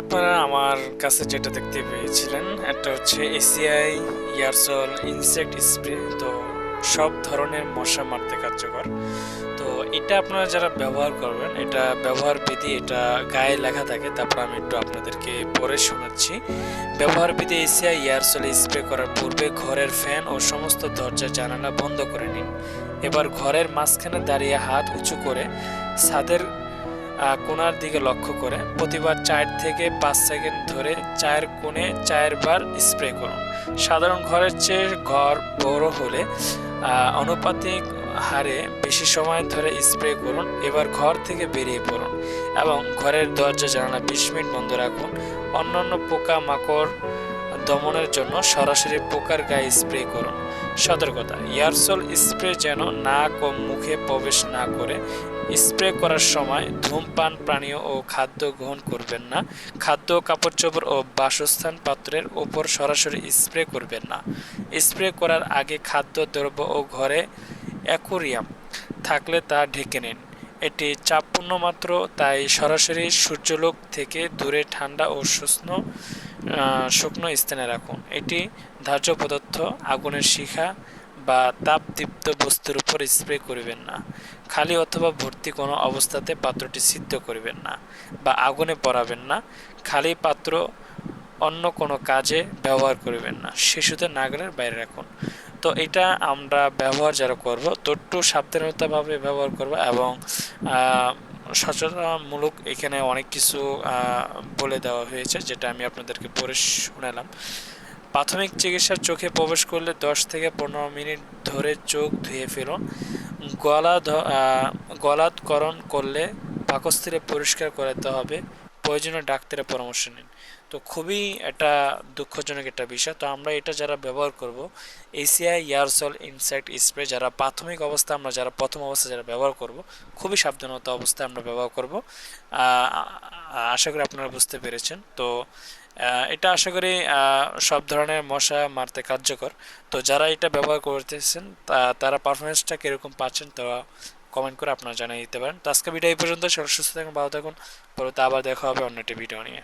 আপনারা আমার কাছে যেটা দেখতে পেয়েছিলেন একটা হচ্ছে এসিআই ইয়ারসল ইনসেক্ট স্প্রে তো সব ধরনের মশা মারতে কার্যকর। তো এটা আপনারা যারা ব্যবহার করবেন, এটা ব্যবহার বিধি, এটা গায়ে লেখা থাকে, তারপর আমি একটু আপনাদেরকে পরে শোনাচ্ছি। ব্যবহার বিধি এসিআই ইয়ারসল স্প্রে করার পূর্বে ঘরের ফ্যান ও সমস্ত দরজা জানালা বন্ধ করে নিন। এবার ঘরের মাঝখানে দাঁড়িয়ে হাত উঁচু করে ছাদের কোণার দিকে লক্ষ্য করে প্রতিবার চার থেকে পাঁচ সেকেন্ড ধরে চায়ের কোণে চায়ের বার স্প্রে করুন। সাধারণ ঘরের চেয়ে ঘর বড় হলে আহ, আনুপাতিক হারে বেশি সময় ধরে স্প্রে করুন এবার ঘর থেকে বেরিয়ে পড়ুন এবং ঘরের দরজা জানালা বিশ মিনিট বন্ধ রাখুন। অন্যান্য পোকা মাকড় দমনের জন্য সরাসরি পোকার গায়ে স্প্রে করুন। সতর্কতা এয়ারসল স্প্রে যেন নাক ও মুখে প্রবেশ না করে স্প্রে করার সময় ধূমপান, পানীয় ও খাদ্য গ্রহণ করবেন না। খাদ্য, কাপড় চোপড় ও বাসস্থান পাত্রের ওপর সরাসরি স্প্রে করবেন না। স্প্রে করার আগে খাদ্য, দ্রব্য ও ঘরে অ্যাকোরিয়াম থাকলে তা ঢেকে নিন। এটি চাপপূর্ণ মাত্র, তাই সরাসরি সূর্যলোক থেকে দূরে ঠান্ডা ও শুষ্ণ শুকনো স্থানে রাখুন। এটি ধার্য পদার্থ, আগুনের শিখা বা তাপদীপ্ত বস্তুর উপর স্প্রে করবেন না। খালি অথবা ভর্তি কোনো অবস্থাতে পাত্রটি সিদ্ধ করবেন না বা আগুনে পড়াবেন না। খালি পাত্র অন্য কোনো কাজে ব্যবহার করবেন না। শিশুদের নাগালের বাইরে রাখুন। তো এটা আমরা ব্যবহার যারা করব, তো একটু সাবধানতাভাবে ব্যবহার করব এবং সচেতনমূলক এখানে অনেক কিছু বলে দেওয়া হয়েছে, যেটা আমি আপনাদেরকে পড়ে শোনালাম। প্রাথমিক চিকিৎসার চোখে প্রবেশ করলে দশ থেকে পনেরো মিনিট ধরে চোখ ধুয়ে ফেলুন। গলা গলাৎকরণ করলে পাকস্থলী পরিষ্কার করাতে হবে। প্রয়োজনীয় ডাক্তারের পরামর্শ নিন। তো খুবই একটা দুঃখজনক একটা বিষয়। তো আমরা এটা যারা ব্যবহার করব, এসিআই ইয়ারসল ইনসেক্ট স্প্রে যারা প্রাথমিক অবস্থা আমরা যারা প্রথম অবস্থা যারা ব্যবহার করব, খুবই সাবধানতা অবস্থায় আমরা ব্যবহার করব। আশা করি আপনারা বুঝতে পেরেছেন। তো এটা আশা করি সব ধরনের মশা মারতে কার্যকর। তো যারা এটা ব্যবহার করতেছেন তারা পারফরমেন্সটা কীরকম পাচ্ছেন তারা কমেন্ট করে আপনারা জানিয়ে দিতে পারেন। তো আজকে ভিডিও এই পর্যন্ত সবাই সুস্থ থাকুন, ভালো থাকুন। পরবর্তী আবার দেখা হবে অন্য একটি ভিডিও নিয়ে।